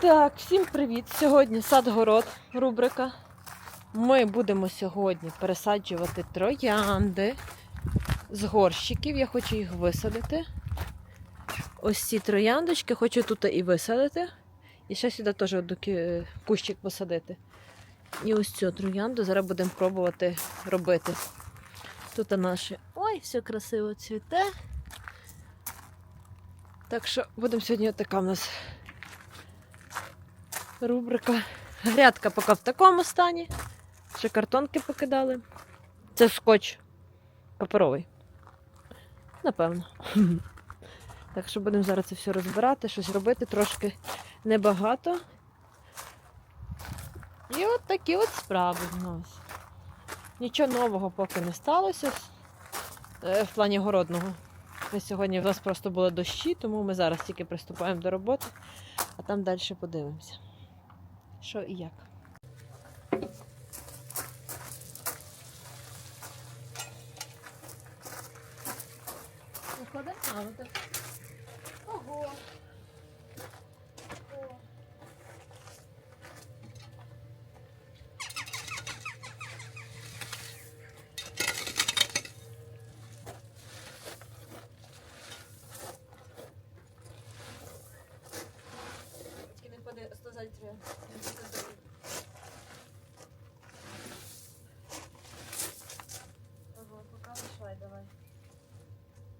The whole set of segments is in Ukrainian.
Так, всім привіт! Сьогодні сад-город, рубрика. Ми будемо сьогодні пересаджувати троянди з горщиків. Я хочу їх висадити. Ось ці трояндочки хочу тут і висадити. І ще сюди теж кущик посадити. І ось цю троянду зараз будемо пробувати робити. Тут наші. Ой, все красиво цвіте. Так що будемо сьогодні така в нас рубрика. Грядка поки в такому стані. Ще картонки покидали. Це скотч паперовий. Напевно. Так що будемо зараз це все розбирати, щось робити, трошки небагато. І от такі от справи в нас. Нічого нового поки не сталося е, в плані городного. Ми сьогодні в нас просто були дощі, тому ми зараз тільки приступаємо до роботи, а там далі подивимося що і як. Виходить? А, ну так. Ого. О. Тільки не впаде 100 зайців. Ага, поки вийшла, давай.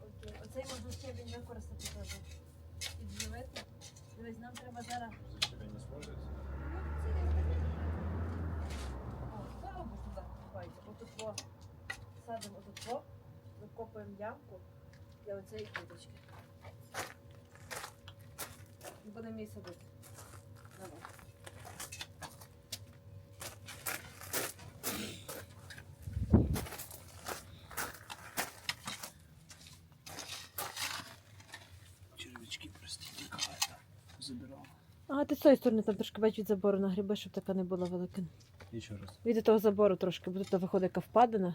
Окей. Оцей можна ще він використати треба. Підживити. Дивись, нам треба зараз. Тебе не сможет? О, робиш туди копається. Отут садимо отут викопуємо ямку для оцієї квіточки. І будемо її садити. Давай. Ага, ти з цієї сторони там трошки бачу від забору нагріби, щоб така не була велика. Еще раз. Від того забору трошки, бо тут виходить яка впадина.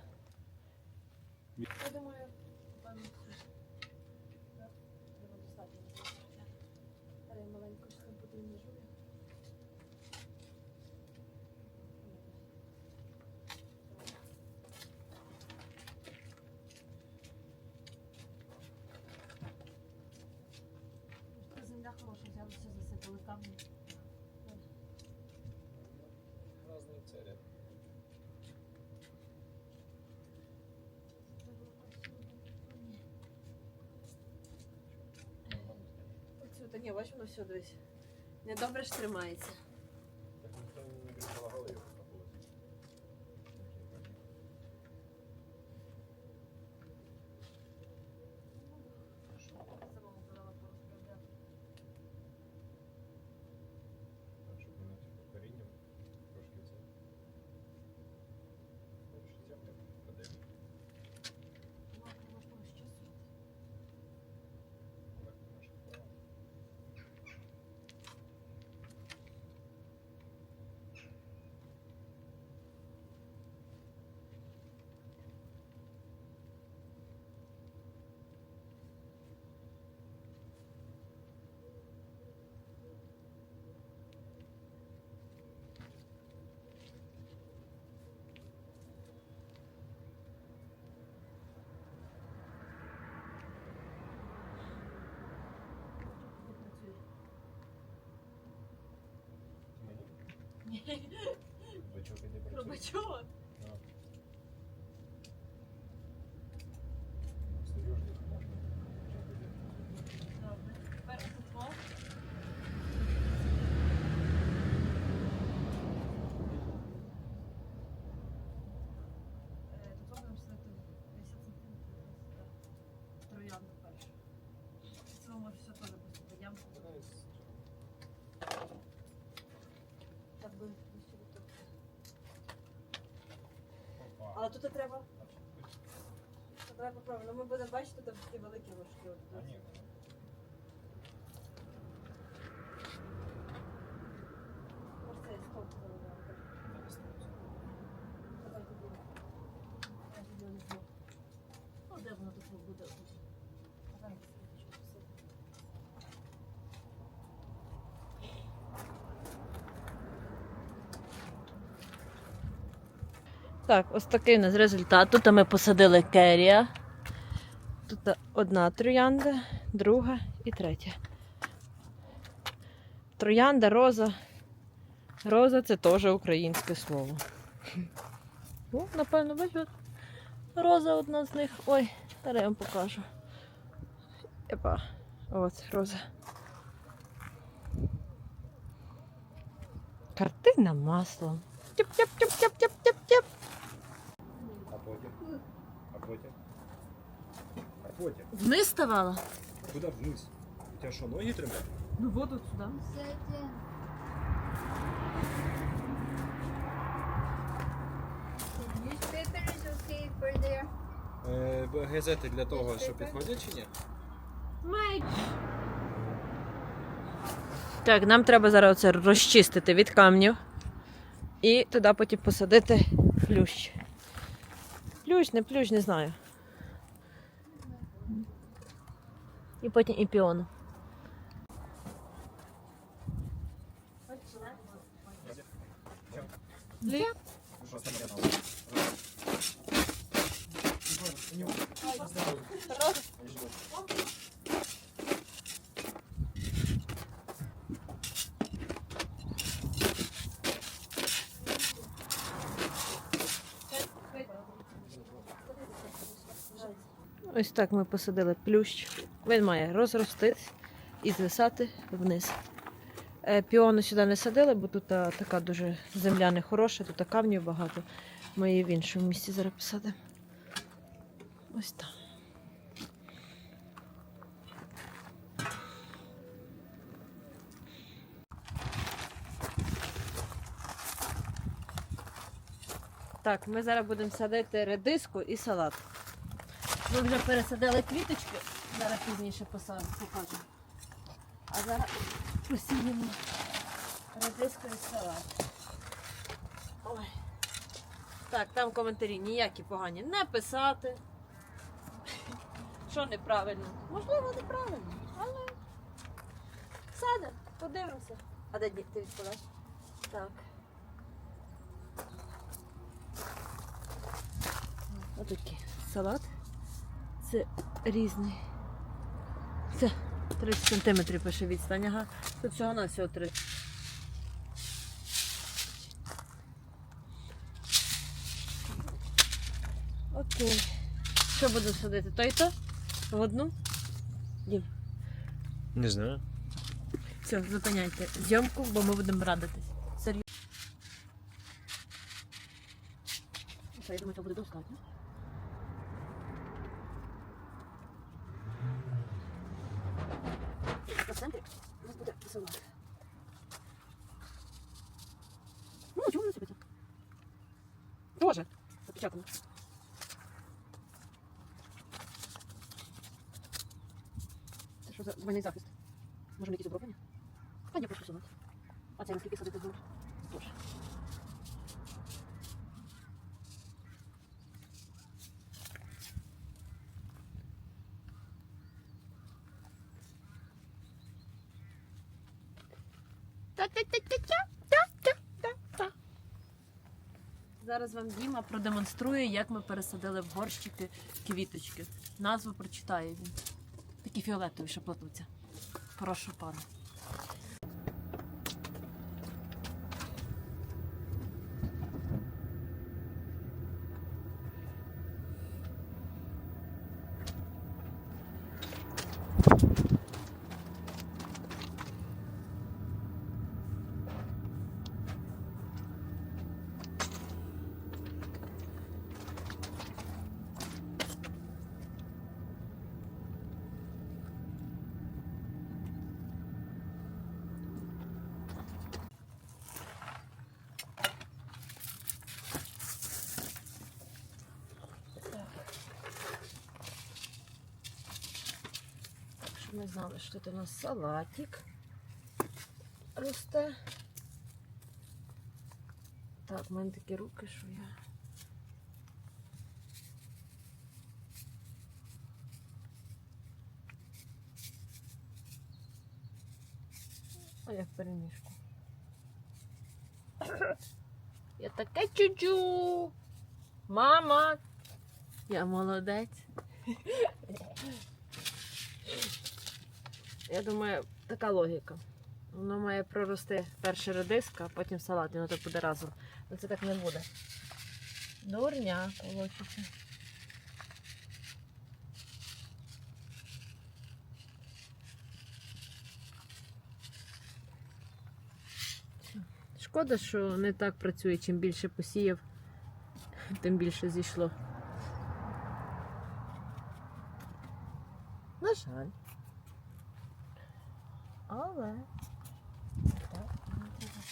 Я думаю, певно, маленько ще буде не жує. Земля хороша, взяли засипали камні. Разные цели. Та ні, бачимо все десь. Недобре ж тримається. Так ніхто не говорит, головой Бачок іде працює. Да. Ну, встаєш, десь можна. Добре. Тепер тут во. Е, Тут будемо сидіти 50 сантиметрів. Троянду першу. Це може все теж бути ямку. Так би сюди тут. Опа. Але тут треба. Давай попробуємо. Ну, Ми будемо бачити, там такі великі ложки. от А тут. ні, Може, цей стовп заливаємо. не ставиться. Давай тоді. Я тоді візьму. Ну, де воно тут буде? А там світочку посипати. Так, ось такий у нас результат. Тут ми посадили керія. Тут одна троянда, друга і третя. Троянда, роза. Роза це теж українське слово. О, напевно, бачу. Роза одна з них. Ой, зараз я вам покажу. Епа. От, роза. Картина маслом. Тяп-тяп-тяп-тяп-тяп-тяп. А потім? А потім? Потім? Вниз ставала? Куди вниз? У тебе що, ноги тримають? Ну, воду сюди. Newspaper is okay for there. Е, б- газети для того, що підходять чи ні? Так, нам треба зараз оце розчистити від камнів і туди потім посадити плющ. Плющ, не плющ, не знаю. І потім і піону. Ось так ми посадили плющ. Він має розростись і звисати вниз. Е, Піону сюди не садили, бо тут а, така дуже земля не хороша, тут а, камнів багато. Ми її в іншому місці зараз посадимо. Ось там. Так, ми зараз будемо садити редиску і салат. Ми вже пересадили квіточки, зараз пізніше посадимо, покажемо. А зараз посіємо редиску і салат. Ой. Так, там коментарі ніякі погані не писати. Що неправильно? Можливо, неправильно, але садимо, подивимося. А де ні, ти відкладаєш? Так. Отакий салат. Це різний. Це 30 см пише відстань. Ага. Тут всього на всього 3. Окей. Що буду садити? То і то? В одну? Дім. Не знаю. Все, зупиняйте зйомку, бо ми будемо радитись. Серйозно. Що, я думаю, це буде достатньо. Центрі у нас буде салат. Ну, чому не сипеться? Боже, запечатано. Це що за двойний захист? Зараз вам Діма продемонструє, як ми пересадили в горщики квіточки. Назву прочитає він. Такі фіолетові, що плетуться. Прошу пана. Щоб ми знали, що тут у нас салатик росте. Так, в мене такі руки, що я. О, як перемішку. Я таке чуджу. Мама! Я молодець. Я думаю, така логіка. Воно має прорости перше редиска, а потім салат, воно так буде разом. Але це так не буде. Дурня получиться. Шкода, що не так працює. Чим більше посіяв, тим більше зійшло. На жаль. Але. Так, мені треба.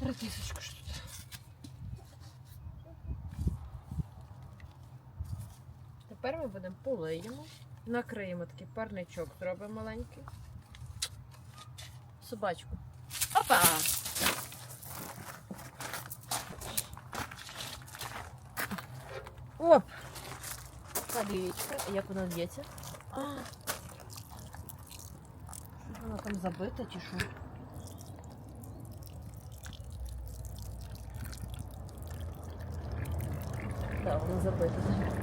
Редисочку ж тут. Тепер ми будемо полиємо, накриємо такий парничок, зробимо маленький. Собачку. Опа! Оп! Калічка. Як вона в'ється? Вона там забита чи що? Так, вона забита.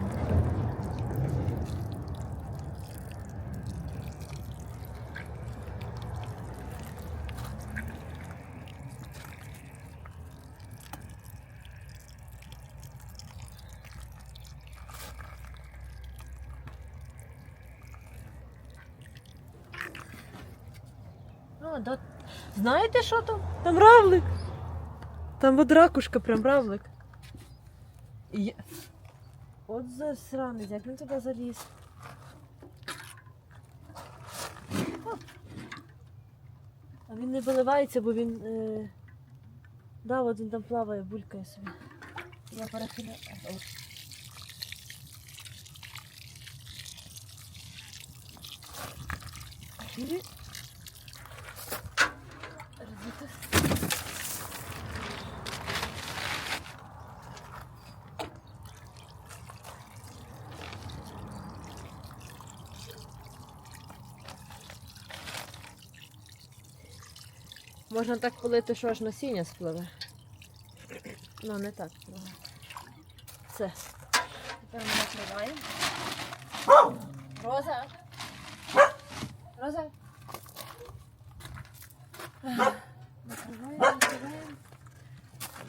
А, да. Знаєте, що там? Там равлик. Там от ракушка, прям равлик. І я- От засранець, як він туди заліз. А він не виливається, бо він. Е... Да, от він там плаває, булькає собі. Я перехиляю. О. Можна так полити, що аж насіння спливе. Ну, не так. Все. Тепер ми накриваємо. Роза! Роза! Накриваємо, накриваємо.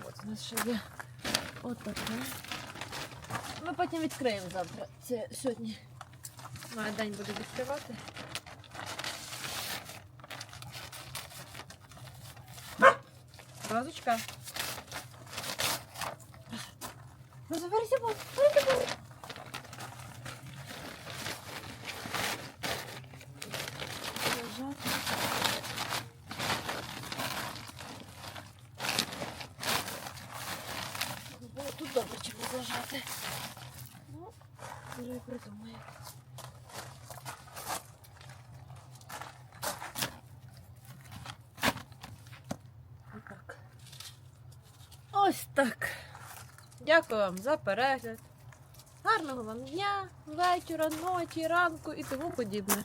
От у нас ще є отаке. Ми потім відкриємо завтра. Це сьогодні. Має день буде відкривати. Розочка. Розверся, бо вже Так. Ось так. Дякую вам за перегляд. Гарного вам дня, вечора, ночі, ранку і тому подібне.